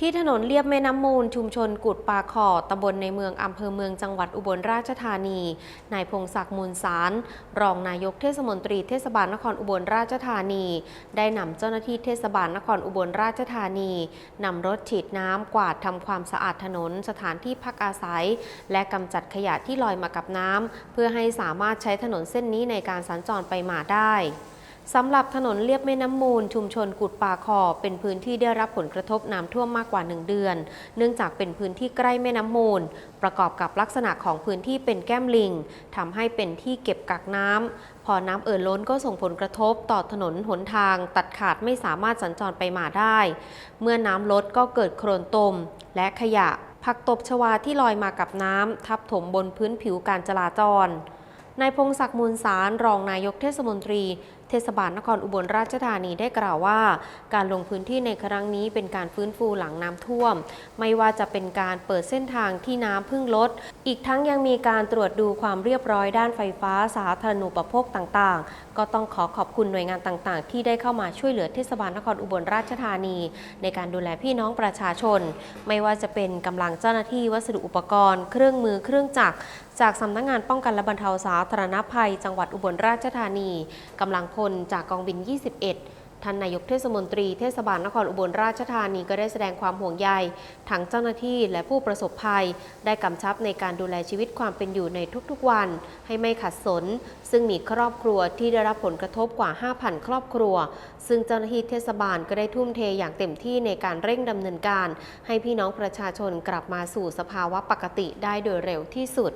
ที่ถนนเลียบแม่น้ำมูล ชุมชนกุดปาคอตำบลในเมืองอำเภอเมืองจังหวัดอุบลราชธานี นายพงศักดิ์มูลสาร รองนายกเทศมนตรีเทศบาลนครอุบลราชธานี ได้นำเจ้าหน้าที่เทศบาลนครอุบลราชธานีนำรถฉีดน้ำกวาดทำความสะอาดถนน สถานที่พักอาศัย และกำจัดขยะที่ลอยมากับน้ำเพื่อให้สามารถใช้ถนนเส้นนี้ในการสัญจรไปมาได้ สำหรับถนนเลียบแม่น้ำมูล ชุมชนกุดป่าคอเป็นพื้นที่ได้รับผลกระทบน้ำท่วมมากกว่า 1 เดือน เนื่องจากเป็นพื้นที่ใกล้แม่น้ำมูล ประกอบกับลักษณะของพื้นที่เป็นแก้มลิงทำให้เป็นที่เก็บกักน้ำพอน้ำเอ่อล้นก็ส่งผลกระทบต่อถนนหนทาง ตัดขาดไม่สามารถสัญจรไปมาได้ เมื่อน้ำลดก็เกิดโคลนตม และขยะ ผักตบชวาที่ลอยมากับน้ำทับถมบนพื้นผิวการจราจรนายพงศักดิ์มูลสารรองนายกเทศมนตรีเทศบาลนครอุบลราชธานีได้กล่าวว่า การลงพื้นที่ในครั้งนี้เป็นการฟื้นฟูหลังน้ำท่วม ไม่ว่าจะเป็นการเปิดเส้นทางที่น้ำพิ่งลด อีกทั้งยังมีการตรวจดูความเรียบร้อยด้านไฟฟ้าสาธารณูปโภคต่างๆ ก็ต้องขอขอบคุณหน่วยงานต่างๆ ที่ได้เข้ามาช่วยเหลือเทศบาลนครอุบลราชธานี ในการดูแลพี่น้องประชาชน ไม่ว่าจะเป็นกำลังเจ้าหน้าที่วัสดุอุปกรณ์ เครื่องมือเครื่องจักรจากสำนักงานป้องกันและบรรเทาสาธารณภัย จังหวัดอุบลราชธานีกำลังพล จากกองบิน 21 ท่านนายกเทศมนตรีเทศบาลนครอุบลราชธานีก็ได้แสดงความห่วงใยทั้งเจ้าหน้าที่และผู้ประสบภัย ได้กำชับในการดูแลชีวิตความเป็นอยู่ในทุกๆวัน ให้ไม่ขัดสน ซึ่งมีครอบครัวที่ได้รับผลกระทบกว่า 5,000 ครอบครัว ซึ่งเจ้าหน้าที่เทศบาลก็ได้ทุ่มเทอย่างเต็มที่ในการเร่งดำเนินการ ให้พี่น้องประชาชนกลับมาสู่สภาวะปกติได้โดยเร็วที่สุด